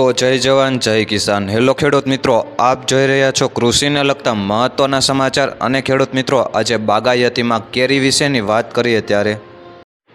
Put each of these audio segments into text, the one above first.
તો જય જવાન, જય કિસાન. હેલો ખેડૂત મિત્રો, આપ જોઈ રહ્યા છો કૃષિને લગતા મહત્ત્વના સમાચાર. અને ખેડૂત મિત્રો, આજે બાગાયતીમાં કેરી વિશેની વાત કરીએ ત્યારે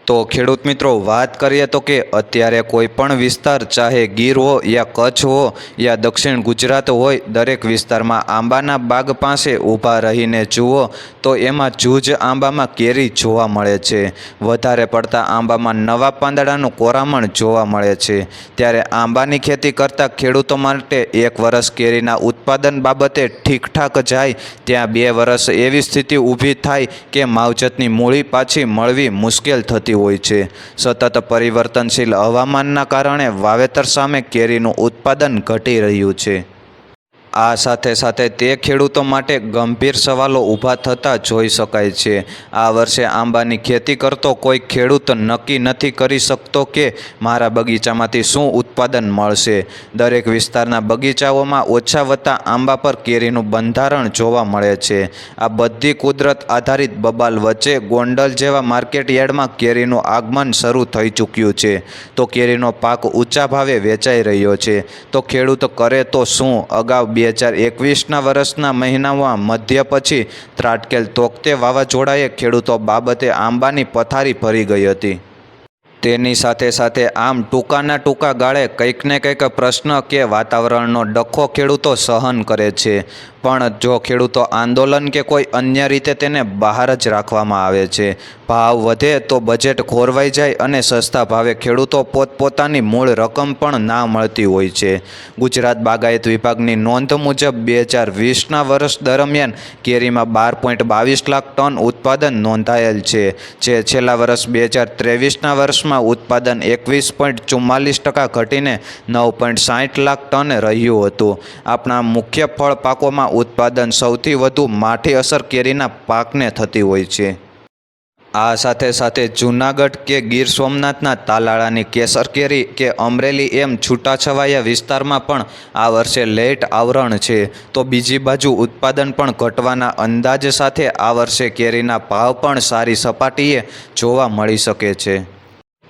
તો ખેડૂત મિત્રો, વાત કરીએ તો કે અત્યારે કોઈ પણ વિસ્તાર, ચાહે ગીર હો યા કચ્છ હો યા દક્ષિણ ગુજરાત હોય, દરેક વિસ્તારમાં આંબાના બાગ પાસે ઊભા રહીને જુઓ તો એમાં જૂજ આંબામાં કેરી જોવા મળે છે. વધારે પડતા આંબામાં નવા પાંદડાનું કોરામણ જોવા મળે છે. ત્યારે આંબાની ખેતી કરતા ખેડૂતો માટે એક વર્ષ કેરીના ઉત્પાદન બાબતે ઠીકઠાક જાય, ત્યાં બે વર્ષ એવી સ્થિતિ ઊભી થાય કે માવજતની મૂળી પાછી મળવી મુશ્કેલ થતી હોય છે. સતત પરિવર્તનશીલ હવામાનના કારણે વાવેતર સામે કેરીનું ઉત્પાદન ઘટી રહ્યું છે. આ સાથે સાથે તે ખેડૂતો માટે ગંભીર સવાલો ઊભા થતા જોઈ શકાય છે. આ વર્ષે આંબાની ખેતી કરતો કોઈ ખેડૂત નક્કી નથી કરી શકતો કે મારા બગીચામાંથી શું ઉત્પાદન મળશે. દરેક વિસ્તારના બગીચાઓમાં ઓછા વત્તા આંબા પર કેરીનું બંધારણ જોવા મળે છે. આ બધી કુદરત આધારિત બબાલ વચ્ચે ગોંડલ જેવા માર્કેટ યાર્ડમાં કેરીનું આગમન શરૂ થઈ ચૂક્યું છે. તો કેરીનો પાક ઊંચા ભાવે વેચાઈ રહ્યો છે. તો ખેડૂત કરે તો શું? અગાઉ બે હજાર એકવીસના વર્ષના મહિનામાં મધ્ય પછી ત્રાટકેલ તોકતે વાવાઝોડાએ ખેડૂતો બાબતે આંબાની પથારી ભરી ગઈ હતી. તેની સાથે સાથે આમ ટૂંકાના ટૂંકા ગાળે કંઈક ને કંઈક પ્રશ્ન કે વાતાવરણનો ડખો ખેડૂતો સહન કરે છે. પણ જો ખેડૂતો આંદોલન કે કોઈ અન્ય રીતે તેને બહાર જ રાખવામાં આવે છે, ભાવ વધે તો બજેટ ખોરવાઈ જાય અને સસ્તા ભાવે ખેડૂતો પોતપોતાની મૂળ રકમ પણ ના મળતી હોય છે. ગુજરાત બાગાયત વિભાગની નોંધ મુજબ બે હજાર વીસના વર્ષ દરમિયાન કેરીમાં બાર પોઈન્ટ બાવીસ લાખ ટન ઉત્પાદન નોંધાયેલ છે, જે છેલ્લા વર્ષ બે હજાર ત્રેવીસના વર્ષમાં ઉત્પાદન એકવીસ પોઈન્ટ ચુમ્માલીસ ટકા ઘટીને નવ પોઈન્ટ સાઠ લાખ ટન રહ્યું હતું. આપણા મુખ્ય ફળ પાકોમાં ઉત્પાદન સૌથી વધુ માઠી અસર કેરીના પાકને થતી હોય છે. આ સાથે સાથે જૂનાગઢ કે ગીર સોમનાથના તાલાળાની કેસર કેરી કે અમરેલી એમ છૂટાછવાયા વિસ્તારમાં પણ આ વર્ષે લેટ આવરણ છે. તો બીજી બાજુ ઉત્પાદન પણ ઘટવાના અંદાજ સાથે આ વર્ષે કેરીના ભાવ પણ સારી સપાટીએ જોવા મળી શકે છે.